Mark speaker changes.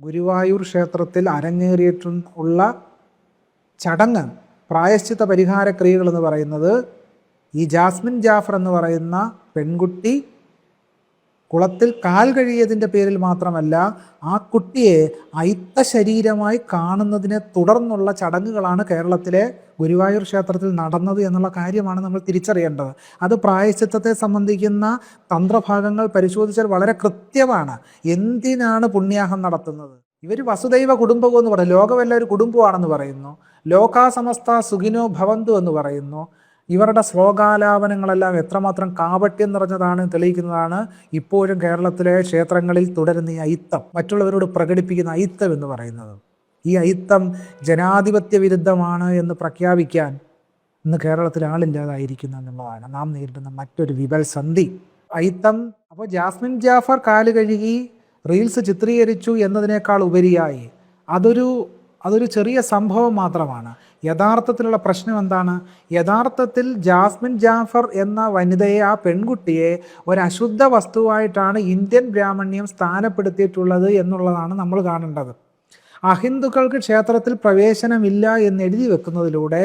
Speaker 1: ഗുരുവായൂർ ക്ഷേത്രത്തിൽ അരങ്ങേറിയിട്ടുള്ള ചടങ്ങ് പ്രായശ്ചിത്ത പരിഹാര ക്രിയകൾ എന്ന് പറയുന്നത് ഈ ജാസ്മിൻ ജാഫർ എന്ന് പറയുന്ന പെൺകുട്ടി കുളത്തിൽ കാൽ കഴിയതിന്റെ പേരിൽ മാത്രമല്ല ആ കുട്ടിയെ അയിത്ത ശരീരമായി കാണുന്നതിനെ തുടർന്നുള്ള ചടങ്ങുകളാണ് കേരളത്തിലെ ഗുരുവായൂർ ക്ഷേത്രത്തിൽ നടന്നത് എന്നുള്ള കാര്യമാണ് നമ്മൾ തിരിച്ചറിയേണ്ടത്. അത് പ്രായശ്ചിത്തത്തെ സംബന്ധിക്കുന്ന തന്ത്രഭാഗങ്ങൾ പരിശോധിച്ചാൽ വളരെ കൃത്യമാണ്. എന്തിനാണ് പുണ്യാഹം നടത്തുന്നത്? ഇവർ വസുദൈവ കുടുംബവും എന്ന് പറയും ലോകമെല്ലാം ഒരു കുടുംബമാണെന്ന് പറയുന്നു. ലോകാസമസ്ത സുഖിനോ ഭവന്തു എന്ന് പറയുന്നു. ഇവരുടെ ശ്ലോകാലാപനങ്ങളെല്ലാം എത്രമാത്രം കാപട്യം നിറഞ്ഞതാണ് തെളിയിക്കുന്നതാണ് ഇപ്പോഴും കേരളത്തിലെ ക്ഷേത്രങ്ങളിൽ തുടരുന്ന ഈ അയിത്തം മറ്റുള്ളവരോട് പ്രകടിപ്പിക്കുന്ന അയിത്തം എന്ന് പറയുന്നത്. ഈ അയിത്തം ജനാധിപത്യ വിരുദ്ധമാണ് എന്ന് പ്രഖ്യാപിക്കാൻ ഇന്ന് കേരളത്തിൽ ആളില്ലാതായിരിക്കുന്നു എന്നുള്ളതാണ്. നാം നേരിടുന്ന മറ്റൊരു വിപൽ സന്ധി. അയിത്തം അപ്പോൾ ജാസ്മിൻ ജാഫർ കാൽ കഴുകി റീൽസ് ചിത്രീകരിച്ചു എന്നതിനേക്കാൾ ഉപരിയായി അതൊരു അതൊരു ചെറിയ സംഭവം മാത്രമാണ്. യഥാർത്ഥത്തിലുള്ള പ്രശ്നം എന്താണ്? യഥാർത്ഥത്തിൽ ജാസ്മിൻ ജാഫർ എന്ന വനിതയെ ആ പെൺകുട്ടിയെ ഒരു അശുദ്ധ വസ്തുവായിട്ടാണ് ഇന്ത്യൻ ബ്രാഹ്മണ്യം സ്ഥാനപ്പെടുത്തിയിട്ടുള്ളത് എന്നുള്ളതാണ് നമ്മൾ കാണേണ്ടത്. അഹിന്ദുക്കൾക്ക് ക്ഷേത്രത്തിൽ പ്രവേശനമില്ല എന്ന് എഴുതി വെക്കുന്നതിലൂടെ